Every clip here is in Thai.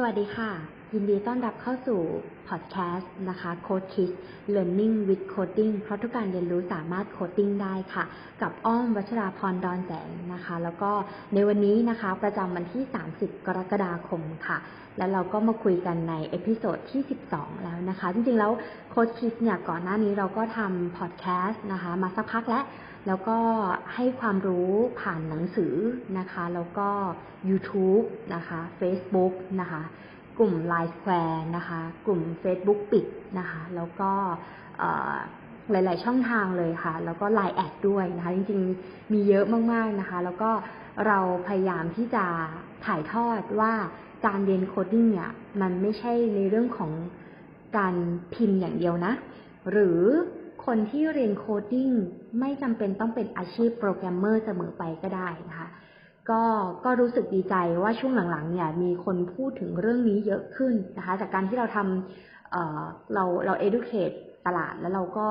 สวัสดีค่ะ ยินดีต้อนรับเข้าสู่พอดแคสต์นะคะ Code Kids Learning with Coding เพราะทุกการเรียนรู้สามารถโคดดิ้งได้ค่ะ กับอ้อมวัชราพรดอนแสงนะคะ แล้วก็ในวันนี้นะคะประจำวันที่ 30 กรกฎาคมค่ะ แล้วเราก็มาคุยกันในเอพิโซดที่ 12 แล้วนะคะ จริงๆแล้ว Code Kids เนี่ยก่อนหน้านี้เราก็ทำพอดแคสต์นะคะ มาสักพักแล้ว แล้วก็ให้ความรู้ผ่านหนังสือนะคะ แล้วก็ YouTube นะคะ Facebook นะคะ กลุ่ม Line Square นะคะ กลุ่ม Facebook ปิดนะคะ แล้วก็หลาย ๆ ช่องทางเลยค่ะ แล้วก็ Line แอดด้วยนะคะ จริง ๆ มีเยอะมาก ๆ นะคะ แล้วก็เราพยายามที่จะถ่ายทอดว่าการเรียนโคดดิ้งเนี่ยมันไม่ใช่ในเรื่องของการพิมพ์อย่างเดียวนะ หรือคนที่เรียนโคดดิ้ง ไม่จำเป็นต้องเป็นอาชีพโปรแกรมเมอร์เสมอไปก็ได้นะคะ ก็ก็รู้สึกดีใจว่าช่วงหลังๆ เนี่ยมีคนพูดถึงเรื่องนี้เยอะขึ้นนะคะ จากการที่เราทำเเราเรา educate ตลาดแล้วเราก็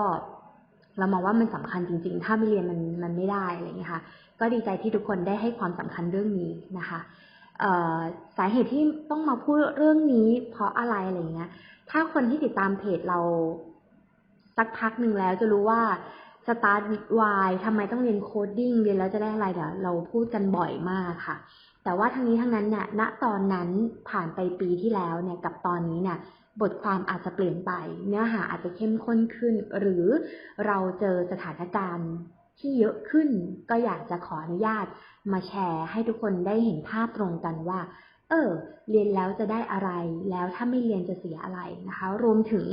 เรามองว่ามันสำคัญจริง ๆ ถ้าไม่เรียนมันมันไม่ได้อะไรอย่างนี้ค่ะ ก็ดีใจที่ทุกคนได้ให้ความสำคัญเรื่องนี้นะคะสาเหตุที่ต้องมาพูดเรื่องนี้เพราะอะไรอะไรเงี้ย ถ้าคนที่ติดตามเพจเราสักพักหนึ่งแล้วจะรู้ว่า สตาร์ทวิดวายทำไมต้องเรียนโคดดิ้งเรียนแล้วจะได้อะไรเดี๋ยวเราพูดกันบ่อยมากค่ะ แต่ว่าทั้งนี้ทั้งนั้นเนี่ยณตอนนั้นผ่านไปปีที่แล้วเนี่ยกับตอนนี้เนี่ยบทความอาจจะเปลี่ยนไป เนื้อหาอาจจะเข้มข้นขึ้น หรือเราเจอสถานการณ์ที่เยอะขึ้น ก็อยากจะขออนุญาตมาแชร์ให้ทุกคนได้เห็นภาพตรงกันว่า เออ เรียนแล้วจะได้อะไร แล้วถ้าไม่เรียนจะเสียอะไรนะคะ รวมถึง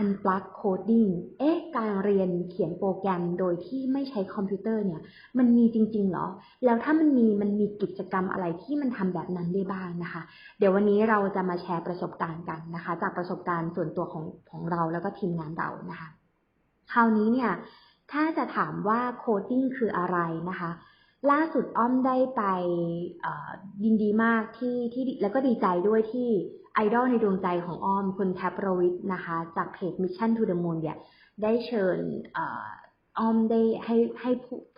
unplug coding เอ๊ะ การเรียนเขียนโปรแกรมโดยที่ไม่ใช้คอมพิวเตอร์เนี่ย มันมีจริง ๆ หรอ แล้วถ้ามันมี มันมีกิจกรรมอะไรที่มันทำแบบนั้นได้บ้างนะคะ เดี๋ยววันนี้เราจะมาแชร์ประสบการณ์กันนะคะ จากประสบการณ์ส่วนตัวของของเราแล้วก็ทีมงานเรานะคะ คราวนี้เนี่ย ถ้าจะถามว่าโคดดิ้งคืออะไรนะคะล่าสุดอ้อมได้ไปยินดีมากที่ที่แล้วก็ดีใจด้วยที่ ไอดอลในดวงใจของอ้อมคุณแทบรวิทนะคะ จากเพจ Mission to the Moon เนี่ยได้เชิญอ้อมได้ให้ให้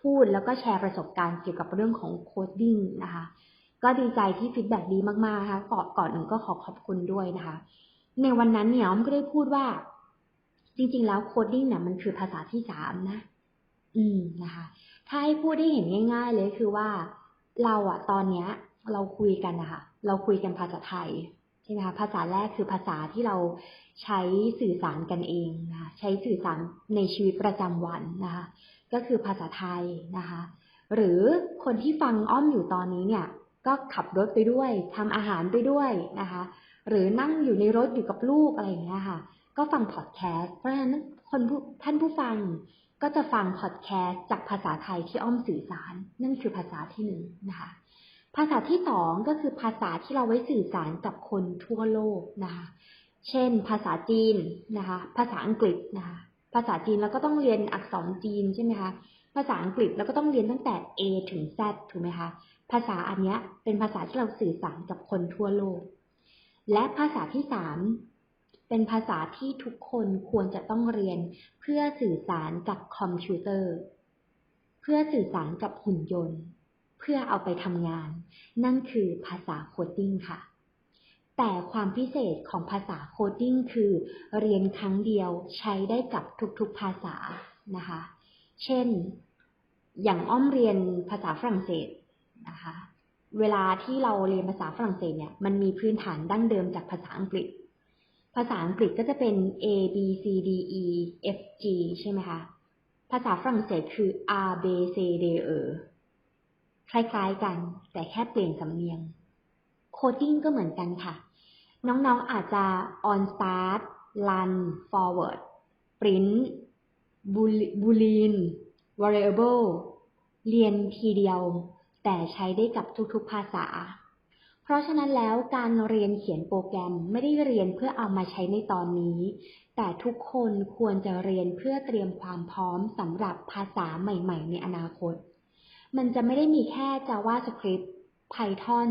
พูดแล้วก็แชร์ประสบการณ์เกี่ยวกับเรื่องของโคดดิ้งนะคะ ก็ดีใจที่ฟีดแบ็ดีมากๆนะคะก่อนก่อนอื่นก็ขอขอบคุณด้วยนะคะ ในวันนั้นเนี่ยอ้อมก็ได้พูดว่า จริง ๆ แล้วโคดดิ้งเนี่ยมันคือภาษาที่สามนะ อืมนะคะ ถ้าให้พูดได้เห็นง่าย ๆ เลยคือว่าเราอะตอนเนี้ย เราคุยกันนะคะเราคุยกันภาษาไทย ช่ไหมคะภาษาแรกคือภาษาที่เราใช้สื่อสารกันเองนะคะใช้สื่อสารในชีวิตประจำวันนะคะก็คือภาษาไทยนะคะหรือคนที่ฟังอ้อมอยู่ตอนนี้เนี่ยก็ขับรถไปด้วยทำอาหารไปด้วยนะคะหรือนั่งอยู่ในรถอยู่กับลูกอะไรอย่างเงี้ยค่ะก็ฟังพอดแคสต์เพราะฉะนั้นคนท่านผู้ฟังก็จะฟังพอดแคสต์จากภาษาไทยที่อ้อมสื่อสาร นั่นคือภาษาที่หนึ่งนะคะ ภาษาที่สองก็คือภาษาที่เราไว้สื่อสารกับคนทั่วโลกนะคะ เช่น ภาษาจีนนะคะ ภาษาอังกฤษนะคะ ภาษาจีนเราก็ต้องเรียนอักษรจีนใช่ไหมคะ ภาษาอังกฤษเราก็ต้องเรียนตั้งแต่ A ถึง Z ถูกไหมคะ ภาษาอันนี้เป็นภาษาที่เราสื่อสารกับคนทั่วโลก และภาษาที่สามเป็นภาษาที่ทุกคนควรจะต้องเรียนเพื่อสื่อสารกับคอมพิวเตอร์ เพื่อสื่อสารกับหุ่นยนต์ เพื่อเอาไปทำงาน นั่นคือภาษาโคดดิ้งค่ะ แต่ความพิเศษของภาษาโคดดิ้งคือ เรียนครั้งเดียวใช้ได้กับทุกๆภาษานะคะ เช่น อย่างอ้อมเรียนภาษาฝรั่งเศสนะคะ เวลาที่เราเรียนภาษาฝรั่งเศสเนี่ย มันมีพื้นฐานดั้งเดิมจากภาษาอังกฤษ ภาษาอังกฤษก็จะเป็น A B C D E F G ใช่ไหมคะ ภาษาฝรั่งเศสคือ R B C D E คล้ายๆกัน แต่แค่เปลี่ยนสำเนียง โคดดิ้งก็เหมือนกันค่ะ น้องๆอาจจะ on start run forward print boolean variable เรียนทีเดียว แต่ใช้ได้กับทุกๆภาษา เพราะฉะนั้นแล้วการเรียนเขียนโปรแกรมไม่ได้เรียนเพื่อเอามาใช้ในตอนนี้ แต่ทุกคนควรจะเรียนเพื่อเตรียมความพร้อมสำหรับภาษาใหม่ ๆ ในอนาคต มันจะไม่ได้มีแค่ JavaScript Python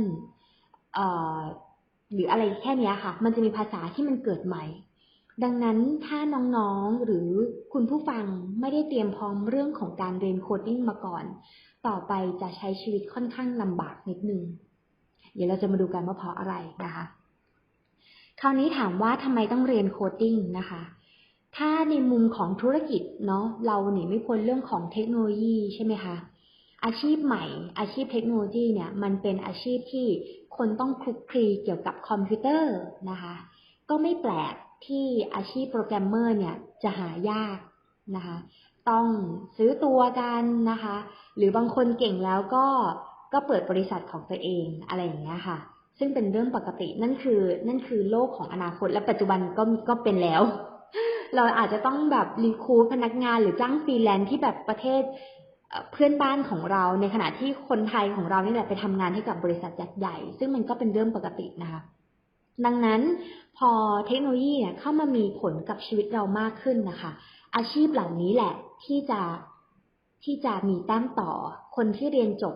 เอ่อหรืออะไรแค่นี้ค่ะ มันจะมีภาษาที่มันเกิดใหม่ ดังนั้นถ้าน้องๆหรือคุณผู้ฟังไม่ได้เตรียมพร้อมเรื่องของการเรียนโคดดิ้งมาก่อน ต่อไปจะใช้ชีวิตค่อนข้างลำบากนิดนึง เดี๋ยวเราจะมาดูกันว่าเพราะอะไรนะคะ คราวนี้ถามว่าทำไมต้องเรียนโคดดิ้งนะคะ ถ้าในมุมของธุรกิจเนาะเราหนีไม่พ้นเรื่องของเทคโนโลยีใช่ไหมคะ อาชีพใหม่ อาชีพเทคโนโลยีเนี่ยมันเป็นอาชีพที่คนต้องคลุกคลีเกี่ยวกับคอมพิวเตอร์นะคะ ก็ไม่แปลกที่อาชีพโปรแกรมเมอร์เนี่ยจะหายากนะคะ ต้องซื้อตัวกันนะคะ หรือบางคนเก่งแล้วก็ก็เปิดบริษัทของตัวเองอะไรอย่างเงี้ยค่ะ ซึ่งเป็นเรื่องปกตินั่นคือนั่นคือโลกของอนาคตและปัจจุบันก็ก็เป็นแล้ว เราอาจจะต้องแบบรีคูพนักงานหรือจ้างฟรีแลนซ์ที่แบบประเทศ เพื่อนบ้านของเราในขณะที่คนไทยของเรานี่แหละไปทำงานให้กับบริษัทยักษ์ใหญ่ ซึ่งมันก็เป็นเรื่องปกตินะคะ ดังนั้นพอเทคโนโลยีเนี่ยเข้ามามีผลกับชีวิตเรามากขึ้นนะคะ อาชีพเหล่านี้แหละที่จะที่จะมีแต้มต่อคนที่เรียนจบ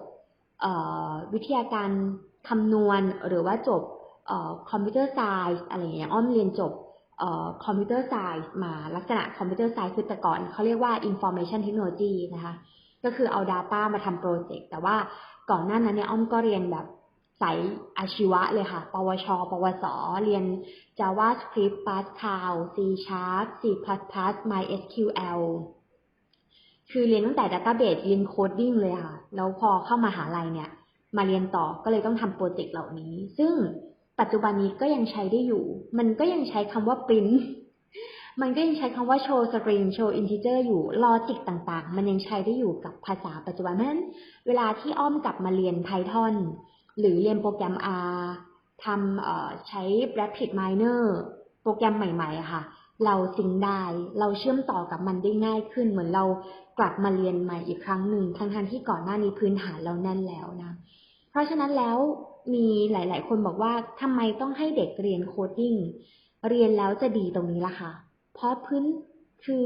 วิทยาการคำนวณหรือว่าจบคอมพิวเตอร์ไซส์อะไรอย่างเงี้ยอ้อมเรียนจบคอมพิวเตอร์ไซส์มาลักษณะคอมพิวเตอร์ไซส์คือแต่ก่อนเขาเรียกว่า information technology นะคะ ก็คือเอา Data มาทำโปรเจกต์แต่ว่าก่อนหน้านั้นเนี่ยอ้อมก็เรียนแบบสายอาชีวะเลยค่ะ ปวช ปวส เรียน JavaScript Pascal C Sharp C++ MySQL คือเรียนตั้งแต่ Database เรียนโคดดิ้งเลยค่ะ แล้วพอเข้ามาหาลัยเนี่ย มาเรียนต่อก็เลยต้องทำโปรเจกต์เหล่านี้ ซึ่งปัจจุบันนี้ก็ยังใช้ได้อยู่ มันก็ยังใช้คำว่า print มันก็ยังใช้คำว่า show string show integer อยู่ลอจิกต่างๆ มันยังใช้ได้อยู่กับภาษาปัจจุบัน เพราะฉะนั้นเวลาที่อ้อมกลับมาเรียน Python หรือเรียนโปรแกรม R ทำใช้ Rapid Miner โปรแกรมใหม่ๆ ค่ะ เราซิงได้ เราเชื่อมต่อกับมันได้ง่ายขึ้น เหมือนเรากลับมาเรียนใหม่อีกครั้งหนึ่ง ทั้งๆที่ก่อนหน้านี้พื้นฐานเราแน่นแล้วนะ เพราะฉะนั้นแล้วมีหลาย ๆ คนบอกว่าทำไมต้องให้เด็กเรียนโคดดิ้ง เรียนแล้วจะดีตรงนี้ล่ะค่ะ เพราะพื้นคือ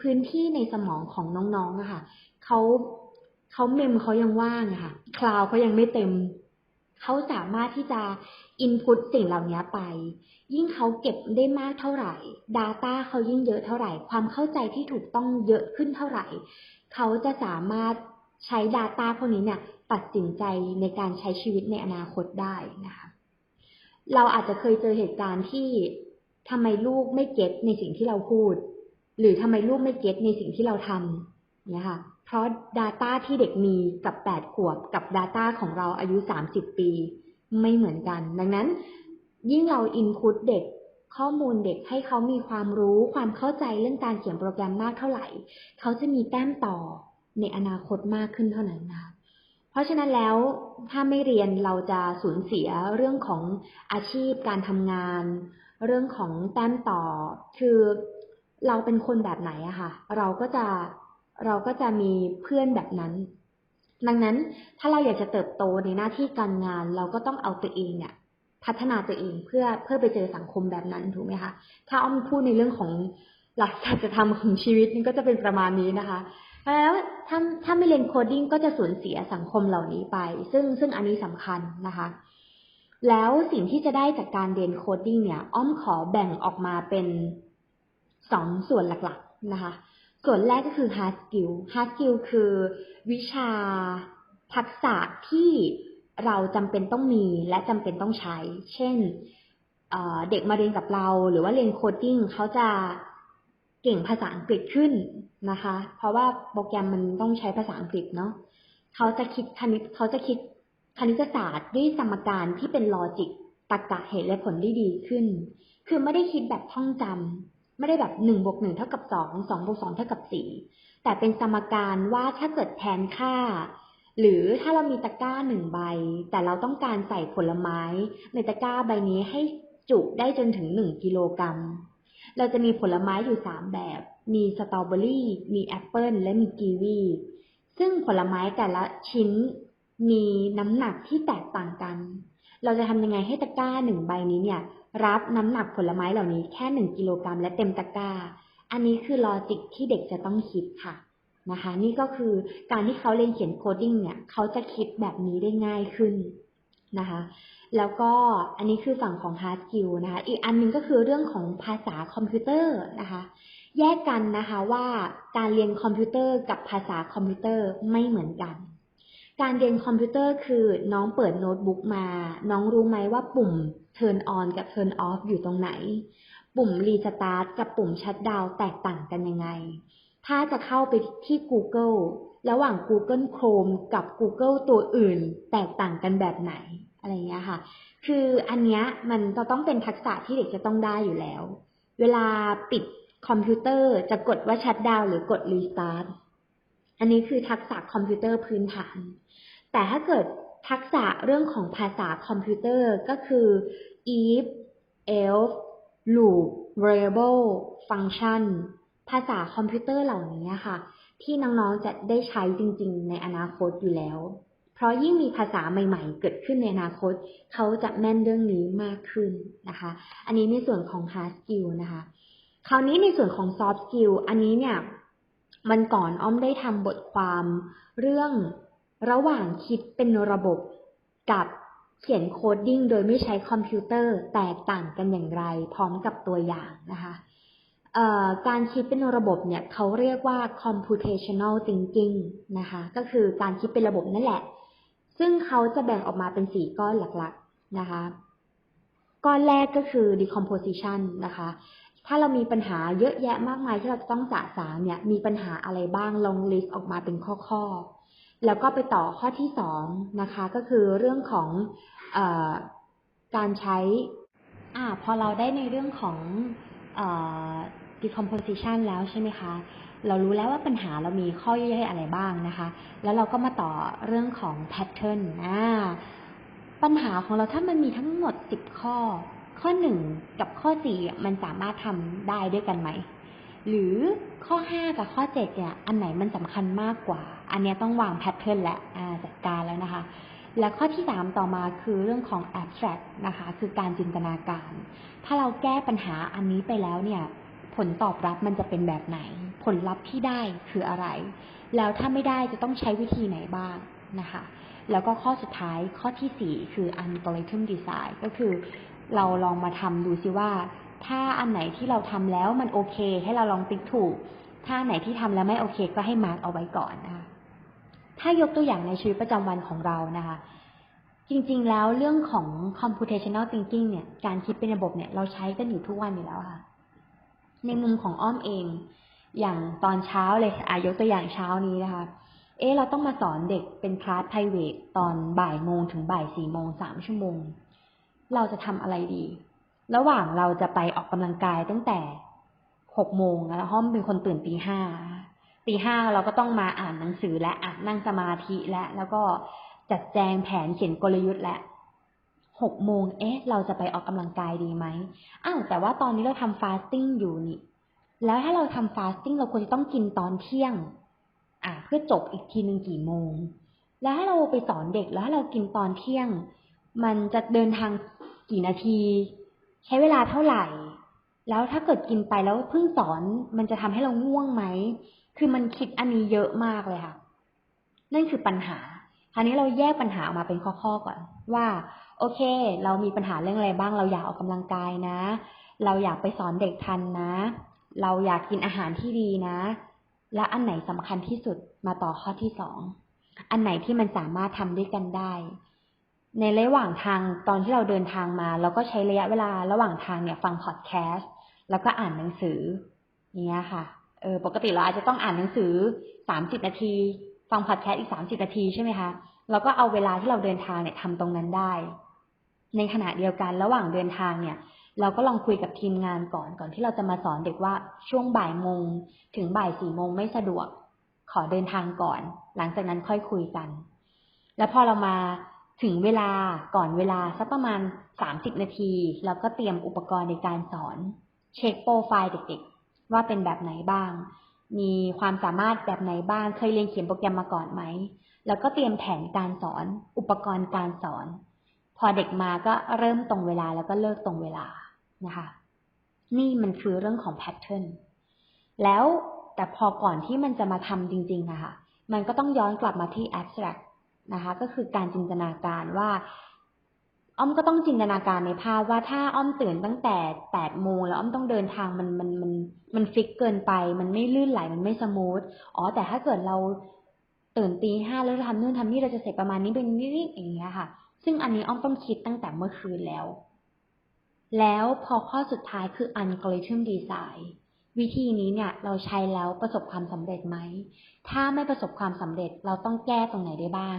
พื้นที่ในสมองของน้องๆอะค่ะเขาเขาเมมเขายังว่างอะค่ะคลาวเขายังไม่เต็มเขาสามารถที่จะอินพุตสิ่งเหล่านี้ไป ยิ่งเขาเก็บได้มากเท่าไหร่ Data เขายิ่งเยอะเท่าไหร่ ความเข้าใจที่ถูกต้องเยอะขึ้นเท่าไหร่ เขาจะสามารถใช้ Data พวกนี้เนี่ยตัดสินใจในการใช้ชีวิตในอนาคตได้นะคะ เราอาจจะเคยเจอเหตุการณ์ที่ ทำไมลูกไม่เก็ตในสิ่งที่เราพูด หรือทำไมลูกไม่เก็ตในสิ่งที่เราทำเนี่ยค่ะ เพราะ Data ที่เด็กมีกับ 8 ขวบกับ Data ของเราอายุ 30 ปี ไม่เหมือนกัน ดังนั้น ยิ่งเรา input เด็กข้อมูลเด็กให้เขามีความรู้ความเข้าใจเรื่องการเขียนโปรแกรมมากเท่าไหร่ เขาจะมีแต้มต่อในอนาคตมากขึ้นเท่านั้นนะคะเพราะฉะนั้นแล้วถ้าไม่เรียนเราจะสูญเสียเรื่องของอาชีพการทำงาน เรื่องของแต้มต่อ คือเราเป็นคนแบบไหนอะค่ะ เราก็จะเราก็จะมีเพื่อนแบบนั้น ดังนั้นถ้าเราอยากจะเติบโตในหน้าที่การงาน เราก็ต้องเอาตัวเองเนี่ยพัฒนาตัวเองเพื่อเพื่อไปเจอสังคมแบบนั้นถูกไหมคะ ถ้าอ้อมพูดในเรื่องของหลักสัจธรรมของชีวิตนี่ก็จะเป็นประมาณนี้นะคะ แล้วถ้าถ้าไม่เรียนโคดดิ้งก็จะสูญเสียสังคมเหล่านี้ไป ซึ่งซึ่งอันนี้สำคัญนะคะ แล้วสิ่งที่จะได้จากการเรียนโคดดิ้งเนี่ย อ้อมขอแบ่งออกมาเป็นสองส่วนหลักๆนะคะ ส่วนแรกก็คือ hard skill hard skill คือวิชาทักษะที่เราจำเป็นต้องมีและจำเป็นต้องใช้ เช่นเด็กมาเรียนกับเราหรือว่าเรียนโคดดิ้งเขาจะเก่งภาษาอังกฤษขึ้นนะคะ เพราะว่าโปรแกรมมันต้องใช้ภาษาอังกฤษเนาะเขาจะคิดคณิตเขาจะคิด คณิตศาสตร์ด้วยสมการที่เป็นลอจิกตรรกะเหตุและผลได้ดีขึ้น คือไม่ได้คิดแบบท่องจำไม่ได้แบบหนึ่งบวกหนึ่งเท่ากับสองสองบวกสองเท่ากับสี่แต่เป็นสมการว่าถ้าเกิดแทนค่า หรือถ้าเรามีตะกร้าหนึ่งใบ แต่เราต้องการใส่ผลไม้ ในตะกร้าใบนี้ให้จุได้จนถึงหนึ่งกิโลกรัมเราจะมีผลไม้อยู่สามแบบ มีสตรอเบอรี่ มีแอปเปิลและมีกีวี ซึ่งผลไม้แต่ละชิ้น มีน้ำหนักที่แตกต่างกัน เราจะทำยังไงให้ตะกร้าหนึ่งใบนี้เนี่ย รับน้ำหนักผลไม้เหล่านี้แค่หนึ่งกิโลกรัมและเต็มตะกร้า อันนี้คือลอจิกที่เด็กจะต้องคิดค่ะนะคะ นี่ก็คือการที่เขาเรียนเขียนโคดดิ้งเนี่ย เขาจะคิดแบบนี้ได้ง่ายขึ้นนะคะ แล้วก็อันนี้คือฝั่งของ hard skill นะคะ อีกอันนึงก็คือเรื่องของภาษาคอมพิวเตอร์นะคะ แยกกันนะคะว่าการเรียนคอมพิวเตอร์กับภาษาคอมพิวเตอร์ไม่เหมือนกัน การเรียนคอมพิวเตอร์คือน้องเปิดโน้ตบุ๊กมา น้องรู้ไหมว่าปุ่ม turn on กับ turn off อยู่ตรงไหน ปุ่ม restart กับปุ่ม shutdown แตกต่างกันยังไง ถ้าจะเข้าไปที่ Google ระหว่าง Google Chrome กับ Google ตัวอื่น แตกต่างกันแบบไหนอะไรเงี้ยค่ะ คืออันเนี้ยมันจะต้องเป็นทักษะที่เด็กจะต้องได้อยู่แล้ว เวลาปิดคอมพิวเตอร์จะกดว่า shutdown หรือกด restart อันนี้คือทักษะคอมพิวเตอร์พื้นฐาน แต่ถ้าเกิดทักษะเรื่องของภาษาคอมพิวเตอร์ก็คือ if else loop variable function ภาษาคอมพิวเตอร์เหล่านี้ค่ะ ที่น้องๆจะได้ใช้จริง ๆ ในอนาคตอยู่แล้ว เพราะยิ่งมีภาษาใหม่ๆ เกิดขึ้นในอนาคต เขาจะแม่นเรื่องนี้มากขึ้นนะคะ อันนี้ในส่วนของ hard skill นะคะ คราวนี้ในส่วนของ soft skill อันนี้เนี่ย มันก่อนอ้อมได้ทำบทความเรื่องระหว่างคิดเป็นระบบกับเขียนโคดดิ้งโดยไม่ใช้คอมพิวเตอร์แตกต่างกันอย่างไร พร้อมกับตัวอย่างนะคะการคิดเป็นระบบเนี่ยเขาเรียกว่า computational thinking นะคะ ก็คือการคิดเป็นระบบนั่นแหละ ซึ่งเขาจะแบ่งออกมาเป็นสี่ก้อนหลักๆนะคะ ก้อนแรกก็คือ decomposition นะคะ ถ้าเรามีปัญหาเยอะแยะมากมายที่เราจะต้องสะสางเนี่ย มีปัญหาอะไรบ้างลองลิสต์ออกมาเป็นข้อๆ แล้วก็ไปต่อข้อที่สองนะคะ ก็คือเรื่องของอการใช้อพอเราได้ในเรื่องของอ decomposition แล้วใช่ไหมคะ เรารู้แล้วว่าปัญหาเรามีข้อย่อยๆอะไรบ้างนะคะ แล้วเราก็มาต่อเรื่องของ pattern อปัญหาของเราถ้ามันมีทั้งหมด 10 ข้อ ข้อ1กับข้อ4มันสามารถทำได้ด้วยกันไหม หรือข้อ5กับข้อ7เนี่ย อันไหนมันสำคัญมากกว่า อันนี้ต้องวาง pattern และจัดการแล้วนะคะ และข้อที่3ต่อมาคือเรื่องของ abstract นะคะ คือการจินตนาการ ถ้าเราแก้ปัญหาอันนี้ไปแล้วเนี่ย ผลตอบรับมันจะเป็นแบบไหน ผลลัพธ์ที่ได้คืออะไร แล้วถ้าไม่ได้จะต้องใช้วิธีไหนบ้างนะคะแล้วก็ข้อสุดท้ายข้อที่ 4 คือ algorithm design ก็คือ เราลองมาทำดูซิว่า ถ้าอันไหนที่เราทำแล้วมันโอเค ให้เราลองติ๊กถูก ถ้าไหนที่ทำแล้วไม่โอเค ก็ให้มาร์กเอาไว้ก่อนนะคะถ้ายกตัวอย่างในชีวิตประจำวันของเรานะคะ จริงๆแล้วเรื่องของ computational thinking เนี่ยการคิดเป็นระบบเนี่ยเราใช้กันอยู่ทุกวันอยู่แล้วค่ะ ในมุมของอ้อมเอง อย่างตอนเช้าเลยอายกตัวอย่างเช้านี้นะคะเอ๊เราต้องมาสอนเด็กเป็นคลาสไพรเวทตอนบ่ายโมงถึงบ่ายสี่โมงสามชั่วโมง เราจะทำอะไรดี ระหว่างเราจะไปออกกำลังกายตั้งแต่หกโมงแล้วห้อมเป็นคนตื่นตีห้าตีห้าเราก็ต้องมาอ่านหนังสือและอ่านนั่งสมาธิและแล้วก็จัดแจงแผนเขียนกลยุทธ์และหกโมงเอ๊ะ เราจะไปออกกำลังกายดีไหมอ้าวแต่ว่าตอนนี้เราทำฟาสติ้งอยู่นี่ แล้วถ้าเราทำฟาสติ้งเราควรจะต้องกินตอนเที่ยง อ่าเพื่อจบอีกทีหนึ่งกี่โมง แล้วถ้าเราไปสอนเด็กแล้วถ้าเรากินตอนเที่ยง มันจะเดินทางกี่นาที ใช้เวลาเท่าไหร่ แล้วถ้าเกิดกินไปแล้วเพิ่งสอนมันจะทำให้เราง่วงไหม คือมันคิดอันนี้เยอะมากเลยค่ะ นั่นคือปัญหา คราวนี้เราแยกปัญหาออกมาเป็นข้อๆก่อน ว่า โอเค เรามีปัญหาเรื่องอะไรบ้าง เราอยากออกกำลังกายนะ เราอยากไปสอนเด็กทันนะ เราอยากกินอาหารที่ดีนะ และอันไหนสำคัญที่สุดมาต่อข้อที่สองอันไหนที่มันสามารถทำด้วยกันได้ ในระหว่างทางตอนที่เราเดินทางมาเราก็ใช้ระยะเวลาระหว่างทางเนี่ย ฟังพอดแคสต์แล้วก็อ่านหนังสือเนี้ยค่ะเออปกติเราอาจจะต้องอ่านหนังสือสามสิบนาที ฟังพอดแคสต์อีกสามสิบนาทีใช่ไหมคะเราก็เอาเวลาที่เราเดินทางเนี่ยทำตรงนั้นได้ ในขณะเดียวกันระหว่างเดินทางเนี่ย เราก็ลองคุยกับทีมงานก่อนก่อนที่เราจะมาสอนเด็กว่าช่วงบ่ายโมงถึงบ่ายสี่โมงไม่สะดวก ขอเดินทางก่อน หลังจากนั้นค่อยคุยกัน แล้วพอเรามา ถึงเวลาก่อนเวลาสักประมาณสามสิบนาทีเราก็เตรียมอุปกรณ์ในการสอน เช็คโปรไฟล์เด็กๆ ว่าเป็นแบบไหนบ้าง มีความสามารถแบบไหนบ้าง เคยเรียนเขียนโปรแกรมมาก่อนไหม แล้วก็เตรียมแผนการสอน อุปกรณ์การสอน พอเด็กมาก็เริ่มตรงเวลาแล้วก็เลิกตรงเวลานะคะ นี่มันคือเรื่องของแพทเทิร์น แล้วแต่พอก่อนที่มันจะมาทำจริงๆนะคะมันก็ต้องย้อนกลับมาที่ abstract นะคะ ก็คือการจินตนาการว่า อ้อมก็ต้องจินตนาการในภาพว่าถ้าอ้อมตื่นตั้งแต่แปดโมงแล้วอ้อมต้องเดินทางมันมันมันมันฟิกเกินไป มันไม่ลื่นไหลมันไม่สมูทอ๋อ แต่ถ้าเกิดเราตื่นตีห้าแล้วเราทำนู่นทำนี่เราจะเสร็จประมาณนี้เป็นนิดๆอย่างเงี้ยค่ะ ซึ่งอันนี้อ้อมต้องคิดตั้งแต่เมื่อคืนแล้ว แล้วพอข้อสุดท้ายคือ algorithm design วิธีนี้เนี่ยเราใช้แล้วประสบความสำเร็จไหม ถ้าไม่ประสบความสำเร็จเราต้องแก้ตรงไหนได้บ้าง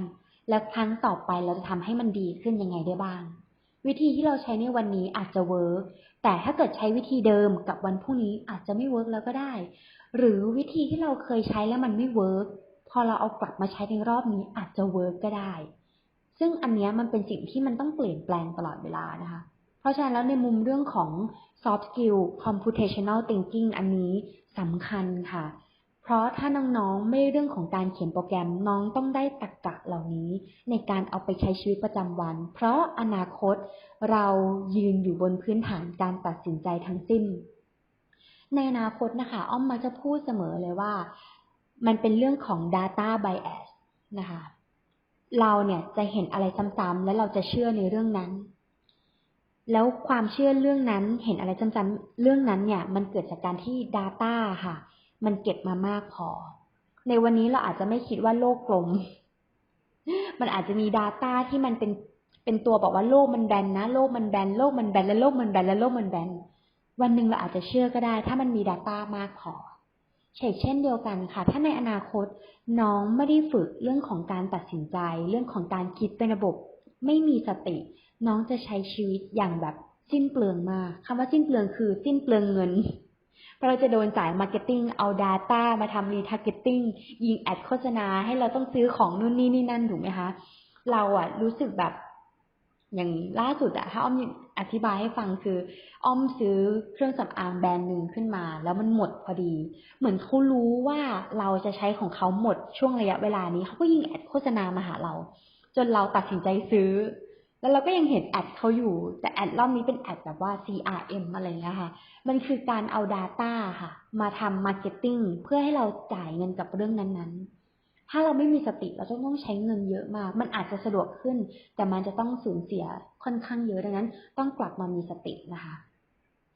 แล้วครั้งต่อไปเราจะทำให้มันดีขึ้นยังไงได้บ้าง วิธีที่เราใช้ในวันนี้อาจจะเวิร์กแต่ถ้าเกิดใช้วิธีเดิมกับวันพรุ่งนี้อาจจะไม่เวิร์กแล้วก็ได้ หรือวิธีที่เราเคยใช้แล้วมันไม่เวิร์กพอเราเอากลับมาใช้ในรอบนี้อาจจะเวิร์กก็ได้ ซึ่งอันนี้มันเป็นสิ่งที่มันต้องเปลี่ยนแปลงตลอดเวลานะคะ เพราะฉะนั้นแล้วในมุมเรื่องของ soft skill computational thinking อันนี้สำคัญค่ะ เพราะถ้าน้องๆ ไม่เรื่องของการเขียนโปรแกรมน้องต้องได้ตรรกะเหล่านี้ ในการเอาไปใช้ชีวิตประจำวัน เพราะอนาคตเรายืนอยู่บนพื้นฐานการตัดสินใจทั้งสิ้น ในอนาคตนะคะ อ้อมมักจะพูดเสมอเลยว่า มันเป็นเรื่องของ data bias นะคะ เราเนี่ยจะเห็นอะไรซ้ำๆ และเราจะเชื่อในเรื่องนั้น แล้วความเชื่อเรื่องนั้นเห็นอะไรซ้ำๆเรื่องนั้นเนี่ย มันเกิดจากการที่ Data ค่ะ มันเก็บมามากพอ ในวันนี้เราอาจจะไม่คิดว่าโลกกลม มันอาจจะมี Data ที่มันเป็นเป็นตัวบอกว่าโลกมันแบนนะโลกมันแบนโลกมันแบนและโลกมันแบนและโลกมันแบนวันหนึ่งเราอาจจะเชื่อก็ได้ ถ้ามันมี Data มากพอเช่นเช่นเดียวกันค่ะ ถ้าในอนาคตน้องไม่ได้ฝึกเรื่องของการตัดสินใจ เรื่องของการคิดเป็นระบบ ไม่มีสติ น้องจะใช้ชีวิตอย่างแบบสิ้นเปลืองมากคำว่าสิ้นเปลืองคือสิ้นเปลืองเงิน เพราะเราจะโดนจ่ายมาร์เก็ตติ้งเอา Data มาทำรีทาร์เก็ตติ้งยิงแอดโฆษณาให้เราต้องซื้อของนู่นนี่นี่นั่นถูกไหมคะ เราอะรู้สึกแบบ อย่างล่าสุดอะถ้าอ้อมอธิบายให้ฟังคือ อ้อมซื้อเครื่องสำอางแบรนด์หนึ่งขึ้นมา แล้วมันหมดพอดี เหมือนเขารู้ว่าเราจะใช้ของเขาหมดช่วงระยะเวลานี้เขาก็ยิงแอดโฆษณามาหาเรา จนเราตัดสินใจซื้อ แล้วเราก็ยังเห็นแอดเขาอยู่ แต่แอดรอบนี้เป็นแอดแบบว่า CRM อะไรเงี้ยค่ะ มันคือการเอา Data ค่ะ มาทำ Marketing เพื่อให้เราจ่ายเงินกับเรื่องนั้นๆ ถ้าเราไม่มีสติเราจะต้องใช้เงินเยอะมาก มันอาจจะสะดวกขึ้น แต่มันจะต้องสูญเสียค่อนข้างเยอะดังนั้น ต้องกลับมามีสตินะคะ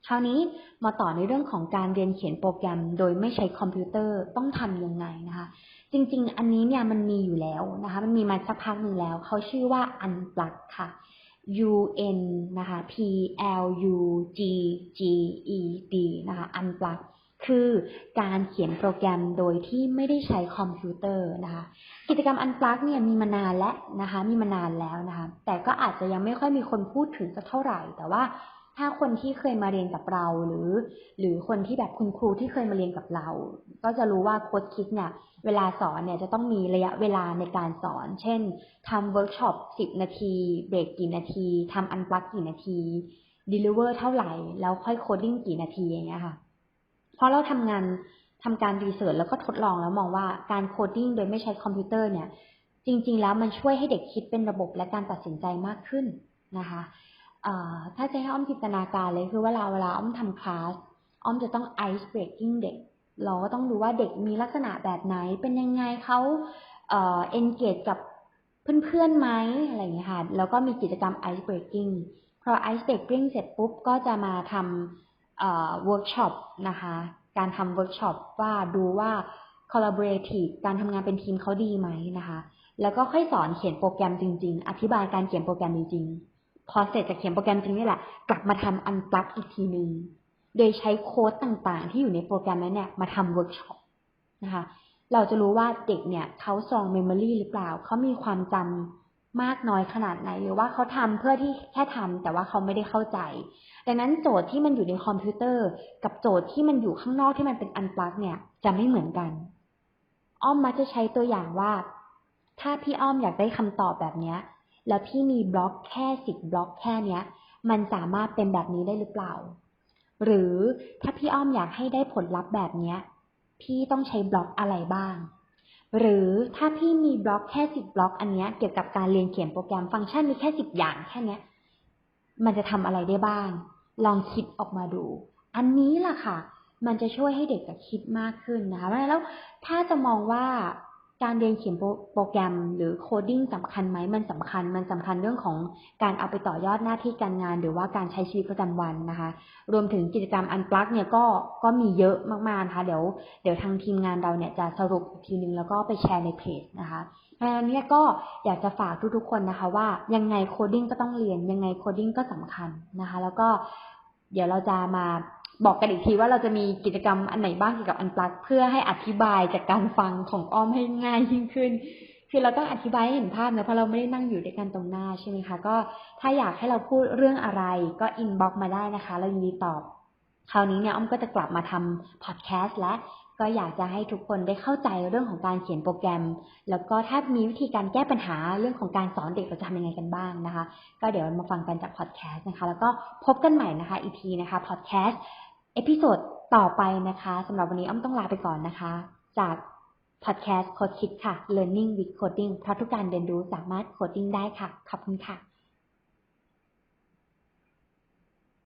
คราวนี้มาต่อในเรื่องของการเรียนเขียนโปรแกรมโดยไม่ใช้คอมพิวเตอร์ต้องทำยังไงนะคะ จริง ๆ อันนี้เนี่ยมันมีอยู่แล้วนะคะ มันมีมาสักพักหนึ่งแล้ว เขาชื่อว่า Unplug ค่ะ U N นะคะ P L U G G E D นะคะ Unplug คือการเขียนโปรแกรมโดยที่ไม่ได้ใช้คอมพิวเตอร์นะคะ กิจกรรม Unplug เนี่ยมีมานานแล้วนะคะ มีมานานแล้วนะคะ แต่ก็อาจจะยังไม่ค่อยมีคนพูดถึงสักเท่าไหร่ แต่ว่าถ้าคนที่เคยมาเรียนกับเราหรือ หรือคนที่แบบคุณครูที่เคยมาเรียนกับเรา ก็จะรู้ว่าโค้ดคิดเนี่ย เวลาสอนเนี่ยจะต้องมีระยะเวลาในการสอน เช่นทำเวิร์กช็อป10นาที เบรกกี่นาทีทำอันปลักกี่นาทีด e ลิเวอร์เท่าไหร่ แล้วค่อยโคดดิ้งกี่นาทีอย่างเงี้ยค่ะเพราะเราทำงานทำการรีเสิร์ชแล้วก็ทดลองแล้วมองว่าการโคดดิ้งโดยไม่ใช้คอมพิวเตอร์เนี่ย จริง ๆ แล้วมันช่วยให้เด็กคิดเป็นระบบและการตัดสินใจมากขึ้นนะคะถ้าจะให้อ้อมจินตนาการเลยคือเวลาเวลาอ้อมทำคลาสอ้อมจะต้อง ice breaking เด็ก เราก็ต้องดูว่าเด็กมีลักษณะแบบไหน เป็นยังไงเขาเอ่อ engage กับเพื่อนๆไหมอะไรอย่างเงี้ยค่ะ แล้วก็มีกิจกรรม ice breaking พอ ice breaking เสร็จปุ๊บ ก็จะมาทำเอ่อ workshop นะคะ การทำ workshop ว่าดูว่า collaborative การทำงานเป็นทีมเขาดีไหมนะคะ แล้วก็ค่อยสอนเขียนโปรแกรมจริง ๆ อธิบายการเขียนโปรแกรมจริงๆ พอเสร็จจากเขียนโปรแกรมจริงนี่แหละ กลับมาทำอันปลักอีกทีหนึ่ง โดยใช้โค้ดต่างๆ ที่อยู่ในโปรแกรมนั้นเนี่ยมาทำเวิร์กช็อปนะคะ เราจะรู้ว่าเด็กเนี่ยเขาซองเมมโมรีหรือเปล่า เขามีความจำมากน้อยขนาดไหน หรือว่าเขาทำเพื่อที่แค่ทำแต่ว่าเขาไม่ได้เข้าใจ ดังนั้นโจทย์ที่มันอยู่ในคอมพิวเตอร์ กับโจทย์ที่มันอยู่ข้างนอกที่มันเป็นอันปลักเนี่ยจะไม่เหมือนกัน อ้อมมักจะใช้ตัวอย่างว่า ถ้าพี่อ้อมอยากได้คำตอบแบบนี้แล้วพี่มีบล็อกแค่สิบบล็อกแค่เนี้ย มันสามารถเป็นแบบนี้ได้หรือเปล่า หรือถ้าพี่อ้อมอยากให้ได้ผลลัพธ์แบบนี้พี่ต้องใช้บล็อกอะไรบ้าง หรือถ้าพี่มีบล็อกแค่สิบบล็อกอันเนี้ยเกี่ยวกับการเรียนเขียนโปรแกรมฟังก์ชันมีแค่สิบอย่างแค่เนี้ยมันจะทำอะไรได้บ้าง ลองคิดออกมาดู อันนี้ล่ะค่ะ มันจะช่วยให้เด็กคิดมากขึ้นนะคะแล้วถ้าจะมองว่า การเรียนเขียนโปรแกรมหรือโคดดิ้งสำคัญไหมมันสำคัญ มันสำคัญเรื่องของการเอาไปต่อยอดหน้าที่การงาน หรือว่าการใช้ชีวิตประจำวันนะคะ รวมถึงกิจกรรมอันปลักเนี่ยก็ก็มีเยอะมากๆนะคะเดี๋ยวเดี๋ยวทางทีมงานเราเนี่ยจะสรุปอีกทีนึงแล้วก็ไปแชร์ในเพจนะคะเพราะฉะนั้นเนี่ยก็อยากจะฝากทุกๆคนนะคะว่ายังไงโคดดิ้งก็ต้องเรียนยังไงโคดดิ้งก็สำคัญนะคะ แล้วก็เดี๋ยวเราจะมา บอกกันอีกทีว่าเราจะมีกิจกรรมอันไหนบ้างเกี่ยวกับอันปลักเพื่อให้อธิบายจากการฟังของอ้อมให้ง่ายยิ่งขึ้น คือเราต้องอธิบายให้เห็นภาพนะเพราะเราไม่ได้นั่งอยู่ด้วยกันตรงหน้าใช่ไหมคะ ก็ถ้าอยากให้เราพูดเรื่องอะไรก็อินบ็อกมาได้นะคะ เรายินดีตอบ คราวนี้เนี่ยอ้อมก็จะกลับมาทำพอดแคสต์และก็อยากจะให้ทุกคนได้เข้าใจเรื่องของการเขียนโปรแกรม แล้วก็ถ้ามีวิธีการแก้ปัญหาเรื่องของการสอนเด็กเราจะทำยังไงกันบ้างนะคะ ก็เดี๋ยวมาฟังกันจากพอดแคสต์นะคะ แล้วก็พบกันใหม่นะคะอีกทีนะคะพอดแคสต์ เอพิโซดต่อไปนะคะสำหรับวันนี้อ้อมต้องลาไปก่อนนะคะ จากพอดแคสต์โคดคิดค่ะ Learning with Coding เพราะทุกการเรียนรู้สามารถโคดดิ้งได้ค่ะ ขอบคุณค่ะ